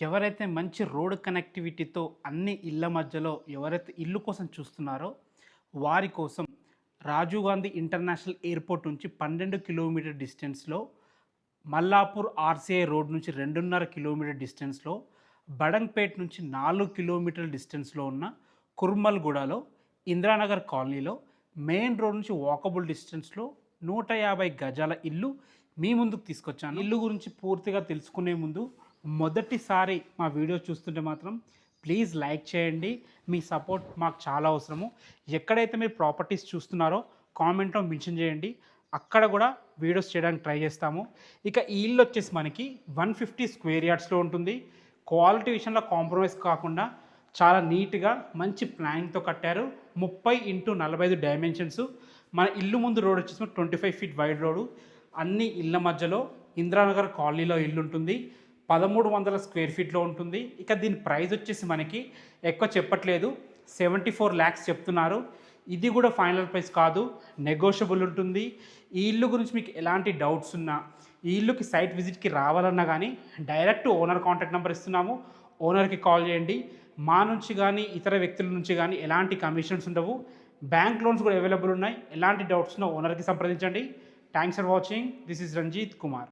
ఎవరైతే మంచి రోడ్ కనెక్టివిటీతో అన్ని ఇళ్ళ మధ్యలో ఎవరైతే ఇల్లు కోసం చూస్తున్నారో వారి కోసం రాజీవ్ గాంధీ ఇంటర్నేషనల్ ఎయిర్పోర్ట్ నుంచి పన్నెండు కిలోమీటర్ డిస్టెన్స్లో మల్లాపూర్ ఆర్సీఐ రోడ్ నుంచి రెండున్నర కిలోమీటర్ డిస్టెన్స్లో బడంగ్పేట్ నుంచి నాలుగు కిలోమీటర్ల డిస్టెన్స్లో ఉన్న కుర్మల్గూడలో ఇందిరానగర్ కాలనీలో మెయిన్ రోడ్ నుంచి వాకబుల్ డిస్టెన్స్లో నూట యాభై గజాల ఇల్లు మీ ముందుకు తీసుకొచ్చాను. ఇల్లు గురించి పూర్తిగా తెలుసుకునే ముందు మొదటిసారి మా వీడియో చూస్తుంటే మాత్రం ప్లీజ్ లైక్ చేయండి. మీ సపోర్ట్ మాకు చాలా అవసరము. ఎక్కడైతే మీరు ప్రాపర్టీస్ చూస్తున్నారో కామెంట్లో మెన్షన్ చేయండి. అక్కడ కూడా వీడియోస్ చేయడానికి ట్రై చేస్తాము. ఇక ఈ ఇల్లు వచ్చేసి మనకి వన్ ఫిఫ్టీ స్క్వేర్ యార్డ్స్లో ఉంటుంది. క్వాలిటీ విషయంలో కాంప్రమైజ్ కాకుండా చాలా నీట్గా మంచి ప్లానింగ్తో కట్టారు. ముప్పై ఇంటూ నలభై ఐదు డైమెన్షన్స్. మన ఇల్లు ముందు రోడ్ వచ్చేసి twenty five feet wide road. అన్ని ఇళ్ళ మధ్యలో ఇందిరానగర్ కాలనీలో ఇల్లు ఉంటుంది. పదమూడు వందల స్క్వేర్ ఫీట్లో ఉంటుంది. ఇక దీని ప్రైస్ వచ్చేసి మనకి ఎక్కువ చెప్పట్లేదు. సెవెంటీ ఫోర్ ల్యాక్స్ చెప్తున్నారు. ఇది కూడా ఫైనల్ ప్రైస్ కాదు. నెగోషియబుల్ ఉంటుంది. ఈ ఇల్లు గురించి మీకు ఎలాంటి డౌట్స్ ఉన్నా ఈ ఇల్లుకి సైట్ విజిట్కి రావాలన్నా కానీ డైరెక్ట్ ఓనర్ కాంటాక్ట్ నెంబర్ ఇస్తున్నాము. ఓనర్కి కాల్ చేయండి. మా నుంచి కానీ ఇతర వ్యక్తుల నుంచి కానీ ఎలాంటి కమిషన్స్ ఉండవు. బ్యాంక్ లోన్స్ కూడా అవైలబుల్ ఉన్నాయి. ఎలాంటి డౌట్స్ ఉన్నా ఓనర్కి సంప్రదించండి. Thanks for watching. This is Ranjith Kumar.